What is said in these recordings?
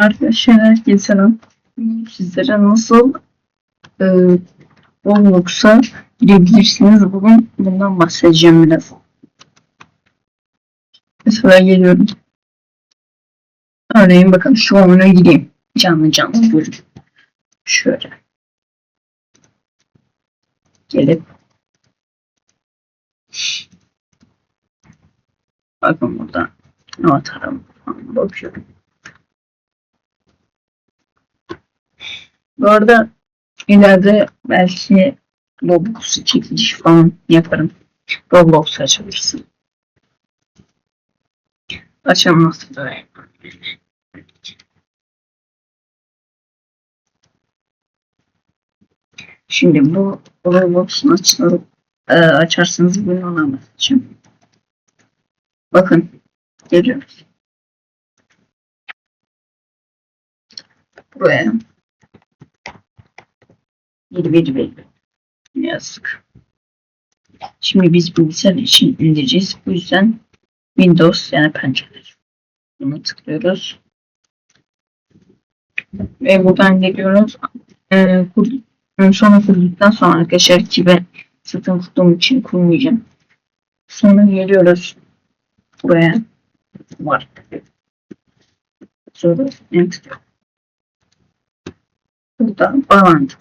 Arkadaşlar herkese selam. Bugün sizlere nasıl e, Roblox'a girebilirsiniz bugün bundan bahsedeceğim biraz. Mesela geliyorum. Örneğin bakın şu oyuna gireyim. Canlı canlı görün. Şöyle. Gelip bakın burada avatarım bakıyorum. Bu arada ileride belki Roblox çekiliş falan yaparım. Roblox açabilirsin. Açamazsın da. Şimdi bu Roblox'un açılıp e, açarsanız bunu anlatacağım. Bakın geliyoruz. Buraya bir bir bir yazık. Şimdi biz bilgisayar için indireceğiz. Bu yüzden Windows yani pencere. Bunu tıklıyoruz. Ve buradan geliyoruz. Ee, kur, sonra kurduktan sonra arkadaşlar ki ben satın kurduğum için kurmayacağım. Sonra geliyoruz buraya. Var. Sonra enter. Burada bağlantı.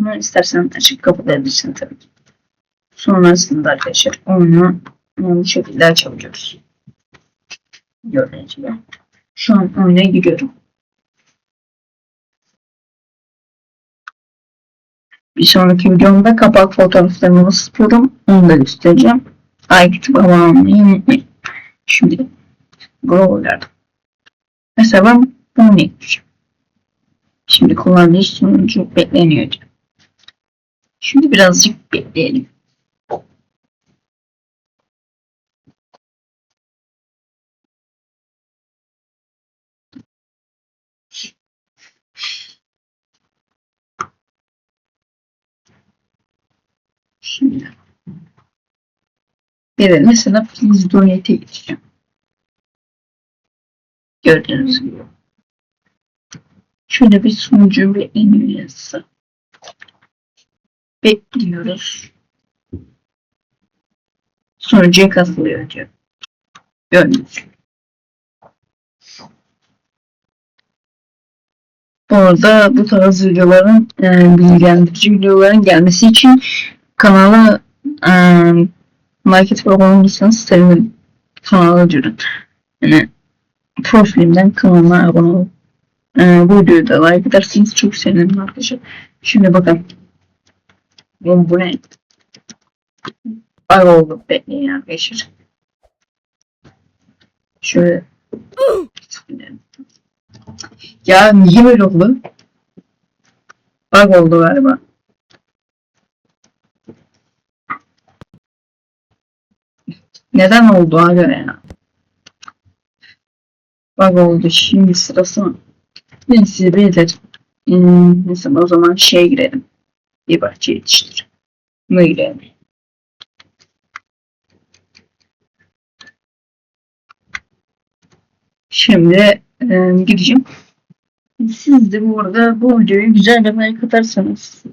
Bunu istersen açık kapatabilirsin tabii ki. Sonrasında arkadaşlar oyunu bu şekilde açabiliyoruz. Gördüğünüz gibi. Şu an oyuna giriyorum. Bir sonraki videomda kapak fotoğraflarımı nasıl yapıyorum onu da göstereceğim. Like abone olmayı unutmayın. Şimdi Brawler. Mesela ben bunu yapacağım. Şimdi kullanıcı sonucu bekleniyor. diyor. Şimdi birazcık bekleyelim. Şimdi de mesela please donate'e geçeceğim. Gördüğünüz gibi. Şöyle bir sunucu ve en üyesi. Bekliyoruz. Sunucuya katılıyor diyor. Gördüğünüz gibi. Bu arada bu tarz videoların e, bilgilendirici videoların gelmesi için kanala e, like atıp abone olursanız sevinirim. Kanala diyorum. Yani profilimden kanalıma abone olun. E, bu videoyu da like ederseniz çok sevinirim arkadaşlar. Şimdi bakın. Bu, bu ne? Ay oldu. Bekleyin arkadaşlar. Şöyle. Ya niye böyle oldu? Bug oldu galiba. Neden oldu hala ya? Bug oldu. Şimdi sırası mı? Neyse beyler. Hmm, neyse o zaman şeye girelim. Bir bahçe yetiştir. Girelim. Şimdi e, gideceğim. Siz de bu arada bu videoyu güzel yapmaya katarsanız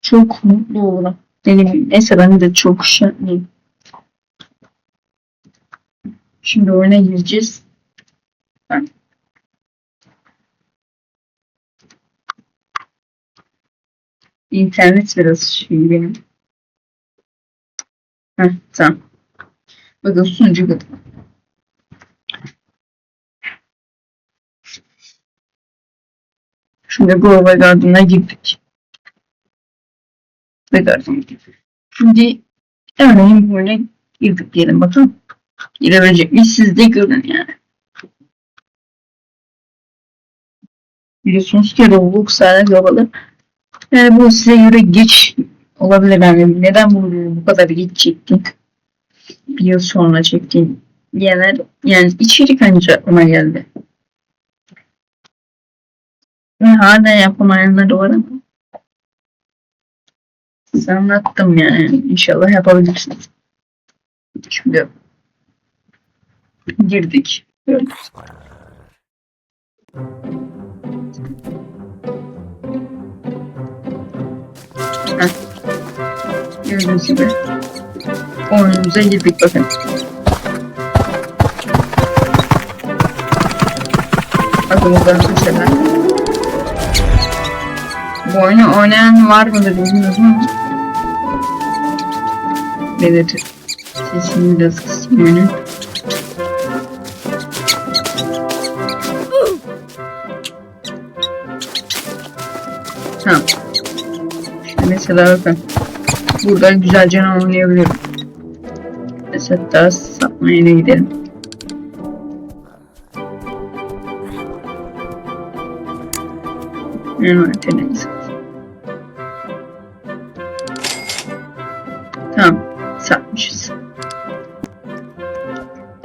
çok mutlu olurum. Benim, neyse ben de çok şenliyim. Şimdi oyuna gireceğiz. Ben. İnternet biraz şey benim. Heh, tamam. Bakın sunucu kadar. Şimdi Global Garden'a girdik. Ve Garden'a girdik. Şimdi örneğin böyle girdik diyelim bakın. Girebilecek miyiz? Siz de görün yani. Biliyorsunuz ki Roblox sadece global. Yani bu size göre geç olabilir yani. Neden bunu bu kadar geç çektin? Bir yıl sonra çektin diyenler yani içerik ancak aklıma geldi. Ve hala yapamayanlar var ama. Size anlattım yani. İnşallah yapabilirsiniz. Şimdi girdik. Böyle. Heh. Gördüğünüz gibi oyunumuza girdik bakın. Bakın burada mesela. Bu oyunu oynayan var mıdır bilmiyorum ama belirtir. Sesini biraz yani. Tamam. Mesela bakın. Burada güzelce oynayabiliyorum. Mesela daha satma yerine gidelim. Envanterimiz. Tamam. Satmışız.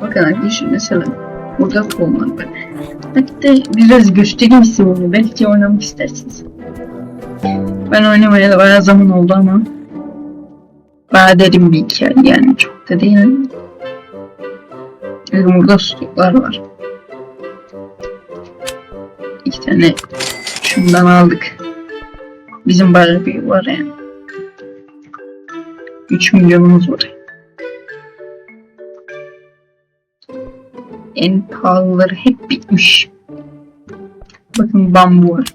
Bakın arkadaşlar mesela burada olmalı. Hatta biraz göstereyim size bunu. Belki oynamak istersiniz. Ben oynamaya da bayağı zaman oldu ama bayağı derin bir hikaye yani çok da değil. Bakın burada var. İki tane şundan aldık. Bizim bayağı bir var yani. 3 milyonumuz var. En pahalıları hep bitmiş. Bakın bambu var.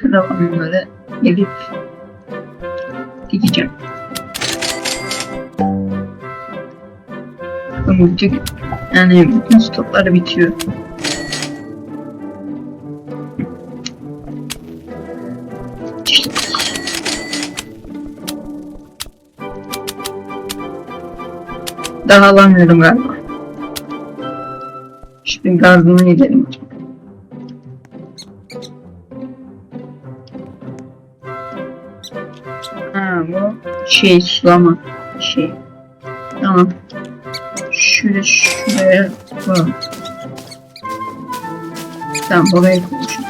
Sıra böyle gelip dikeceğim. Bütün, yani bütün stoklar bitiyor. Daha alamıyorum galiba. Şimdi gardına gidelim. Ha bu şey sulama şey. Tamam. Şöyle şuraya koyalım. Tamam buraya koyacağız.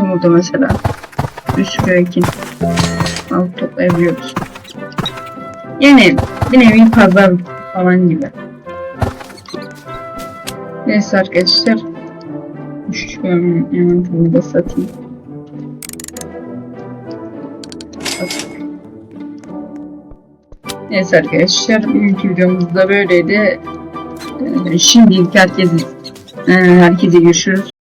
Burada mesela bir sürü ekin alıp toplayabiliyoruz. Yani bir nevi pazar falan gibi. Neyse arkadaşlar. An hemen burada satayım. Neyse arkadaşlar bugünkü videomuz da böyleydi. Ee, Şimdilik herkese, herkese görüşürüz.